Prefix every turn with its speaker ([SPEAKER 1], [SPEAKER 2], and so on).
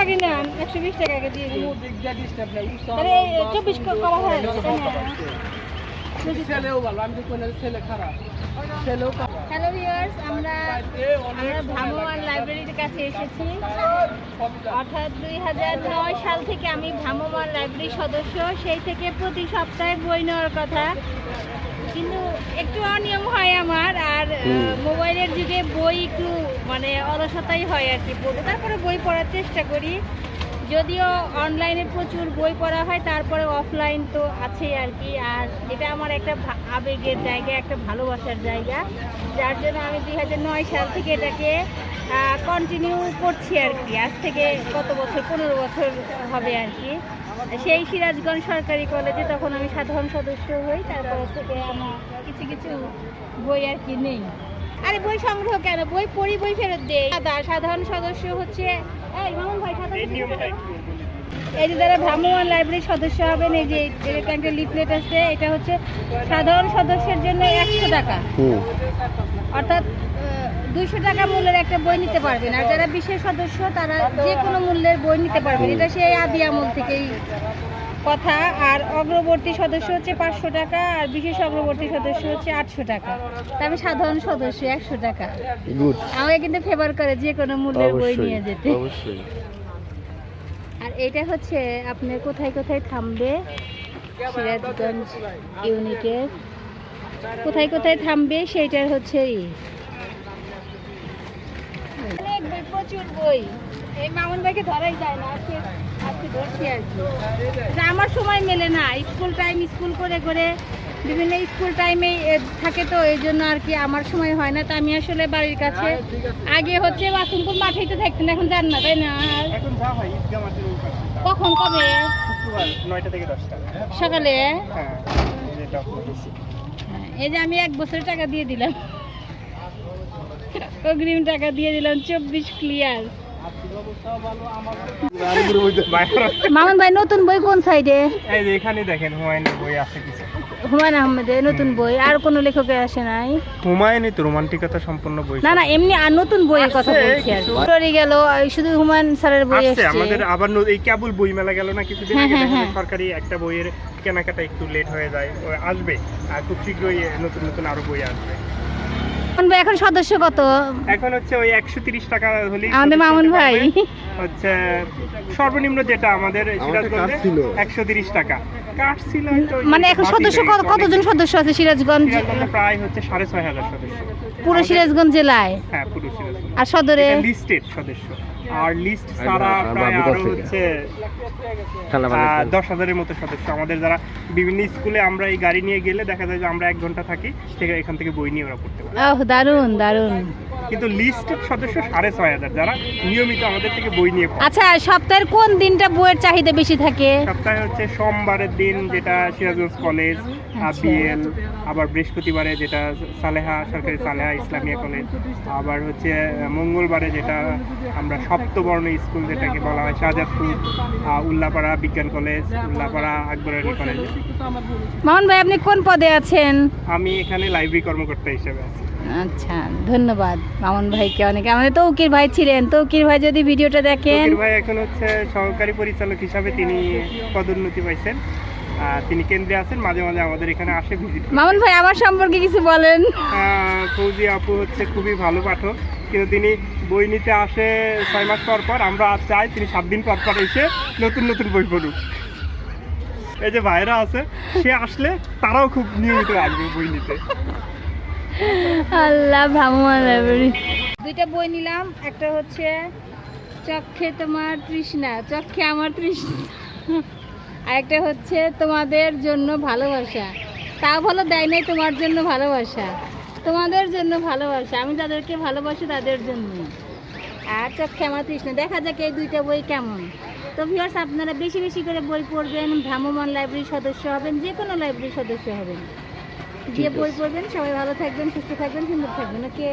[SPEAKER 1] আগে নেন একশো বিশ টাকা আগে দিয়ে দিন চব্বিশ কমা হয়।
[SPEAKER 2] ছেলেও ভালো আমি ছেলে খারাপ। ছেলেও
[SPEAKER 1] হ্যালো ভিউয়ার্স আমরা আমরা ভ্রাম্যমাণ লাইব্রেরির কাছে এসেছি। অর্থাৎ দুই হাজার নয় সাল থেকে আমি ভ্রাম্যমাণ লাইব্রেরির সদস্য সেই থেকে প্রতি সপ্তাহে বই নেওয়ার কথা। কিন্তু একটু অনিয়ম হয় আমার আর মোবাইলের যুগে বই একটু মানে অলসতাই হয় আর কি পড়তে। তারপরে বই পড়ার চেষ্টা করি। যদিও অনলাইনে প্রচুর বই পড়া হয়, তারপরে অফলাইন তো আছেই আর কি। আর এটা আমার একটা আবেগের জায়গা, একটা ভালোবাসার জায়গা। যার জন্য আমি দুই হাজার নয় সাল থেকে এটাকে কন্টিনিউ করছি আর কি। আজ থেকে কত বছর? পনেরো বছর হবে আর কি। সেই সিরাজগঞ্জ সরকারি কলেজে তখন আমি সাধারণ সদস্য হই, তারপর থেকে আমার কিছু কিছু বই আর কি নেই। আরে বই সংগ্রহ কেন? বই পড়ি বই ফেরত দেয় সাধারণ সদস্য হচ্ছে এই মামুন ভাই এই যে যারা ভ্রাম্যমাণ লাইব্রেরির সদস্য হবেন এই যে এরকম একটা লিফলেট আছে এটা হচ্ছে সাধারণ সদস্যের জন্য একশো টাকা। অর্থাৎ দুইশো টাকা মূল্যের একটা বই নিতে পারবেন। আর যারা বিশেষ সদস্য তারা যে কোনো মূল্যের বই নিতে পারবেন। এটা সেই আদি আমল থেকেই কথা আর অগ্রবর্তী সদস্য হচ্ছে পাঁচশো টাকা আর বিশেষ অগ্রবর্তী সদস্য হচ্ছে আটশো টাকা। আমি সাধারণ সদস্য একশো টাকা। আমাকে কিন্তু ফেভার করে যে কোনো মূল্যের বই নিয়ে যেতে। আর এটা হচ্ছে আপনার কোথায় কোথায় থামবে? সিরাজগঞ্জ ইউনিটের। কোথায় কোথায় থামবে? সেইটার হচ্ছে প্রচুর বই। এই মামুন ভাইকে ধরাই যায় না আজকে আজকে ধরছি আর কি। আমার সময় মেলে না। স্কুল টাইম স্কুল করে করে বিভিন্ন স্কুল টাইমে থাকে তো এই জন্য আর কি আমার সময় হয় না। তা আমি আসলে বাড়ির কাছে আগে হচ্ছে বাসনপুর মাঠেই তো থাকতেন এখন যান না তাই না?
[SPEAKER 2] হয়
[SPEAKER 1] কখন কবে? সকালে?
[SPEAKER 2] হ্যাঁ
[SPEAKER 1] হ্যাঁ, এই যে আমি এক বছর টাকা দিয়ে দিলাম। অগ্রিম টাকা দিয়ে দিলাম চব্বিশ ক্লিয়ার মামুন ভাই নতুন বই কোন সাইডে
[SPEAKER 2] এখানে দেখেন হুমায়ুনের বই আছে কিছু।
[SPEAKER 1] হুমায়ুন আহমেদের নতুন বই আর কোনো লেখকের আসে নাই?
[SPEAKER 2] হুমায়ুনই তো রোমান্টিকতা সম্পন্ন বই
[SPEAKER 1] না না এমনি আর নতুন বইয়ের কথা বলছি আর। গেল শুধু হুমায়ুন স্যারের বই
[SPEAKER 2] আসছে আমাদের আবার এই কেবল বই মেলা গেল না কিছুদিন
[SPEAKER 1] হ্যাঁ,
[SPEAKER 2] আগে
[SPEAKER 1] হ্যাঁ, হ্যাঁ।
[SPEAKER 2] সরকারি একটা বইয়ের কেনাকাটা একটু লেট হয়ে যায় আসবে আর খুব শীঘ্রই নতুন নতুন আরও বই আসবে।
[SPEAKER 1] এখন সদস্য কত?
[SPEAKER 2] এখন হচ্ছে ওই একশো তিরিশ টাকা হলেই
[SPEAKER 1] আমাদের মামুন ভাই।
[SPEAKER 2] হচ্ছে সর্বনিম্ন যেটা আমাদের একশো তিরিশ টাকা।
[SPEAKER 1] মানে এখন সদস্য কতজন সদস্য আছে সিরাজগঞ্জ?
[SPEAKER 2] প্রায় হচ্ছে সাড়ে ছয় হাজার সদস্য।
[SPEAKER 1] পুরো সিরাজগঞ্জ জেলায়?
[SPEAKER 2] হ্যাঁ পুরো সিরাজগঞ্জ।
[SPEAKER 1] আর সদরে?
[SPEAKER 2] লিস্টেড সদস্য। আর লিস্ট
[SPEAKER 3] আর
[SPEAKER 2] প্রায়
[SPEAKER 3] আরও
[SPEAKER 2] হচ্ছে দশ হাজারের মতো সদস্য। আমাদের যারা বিভিন্ন স্কুলে আমরা এই গাড়ি নিয়ে গেলে দেখা যায় যে আমরা এক ঘণ্টা থাকি সেখানে এখান থেকে বই নিয়ে ওরা পড়তে পারি।
[SPEAKER 1] ওহ দারুণ দারুণ
[SPEAKER 2] কিন্তু লিস্টেড সদস্য সাড়ে ছয় হাজার যারা নিয়মিত আমাদের থেকে বই নিয়ে
[SPEAKER 1] আচ্ছা সপ্তাহের কোন দিনটা বইয়ের চাহিদা বেশি থাকে?
[SPEAKER 2] সপ্তাহে হচ্ছে সোমবারের দিন যেটা সিরাজগঞ্জ কলেজ
[SPEAKER 1] আচ্ছা।
[SPEAKER 2] বিএল আবার বৃহস্পতিবারে যেটা সালেহা সরকারি সালেহা ইসলামিয়া কলেজ আবার হচ্ছে মঙ্গলবারে যেটা আমরা সপ্তবর্ণ স্কুল যেটাকে বলা হয় শাহজাদপুর উল্লাপাড়া বিজ্ঞান কলেজ উল্লাপাড়া আকবর আলী কলেজ।
[SPEAKER 1] মামুন ভাই আপনি কোন পদে আছেন?
[SPEAKER 2] আমি এখানে লাইব্রেরি কর্মকর্তা হিসেবে আছি।
[SPEAKER 1] আচ্ছা ধন্যবাদ মামুন ভাইকে অনেক। আমাদের তৌকির ভাই ছিলেন। তৌকির ভাই যদি ভিডিওটা দেখেন।
[SPEAKER 2] ভাই এখন হচ্ছে সহকারী পরিচালক হিসাবে তিনি পদোন্নতি পাইছেন। তিনি কেন্দ্রে আছেন মাঝে মাঝে আমাদের এখানে আসে ভিজিট
[SPEAKER 1] মামুন ভাই আমার সম্পর্কে কিছু বলেন।
[SPEAKER 2] ফৌজি আপু হচ্ছে খুবই ভালো পাঠক। কিন্তু তিনি বই নিতে আসে ছয় মাস পর পর আমরা চাই তিনি সাত দিন পর পর এসে নতুন নতুন বই পড়ুক। এই যে ভাইরা আছে সে আসলে তারাও খুব নিয়মিত আসবে বই নিতে।
[SPEAKER 1] আল্লাহ ভ্রাম্যমান লাইব্রেরি দুইটা বই নিলাম, একটা হচ্ছে চক্ষে তোমার তৃষ্ণা, চক্ষে আমার তৃষ্ণা আর একটা হচ্ছে তোমাদের জন্য ভালোবাসা। তাও ভালো দেয় নাই, তোমার জন্য ভালোবাসা। তোমাদের জন্য ভালোবাসা, আমি যাদেরকে ভালোবাসি তাদের জন্য। আর চক্ষে আমার তৃষ্ণা, দেখা যাক এই দুইটা বই কেমন। তো ভিউয়ার্স আপনারা বেশি বেশি করে বই পড়বেন ভ্রাম্যমান লাইব্রেরির সদস্য হবেন যে কোনো লাইব্রেরির সদস্য হবেন। যে বই। পড়বেন। সবাই ভালো থাকবেন সুস্থ থাকবেন সুন্দর থাকবেন ওকে।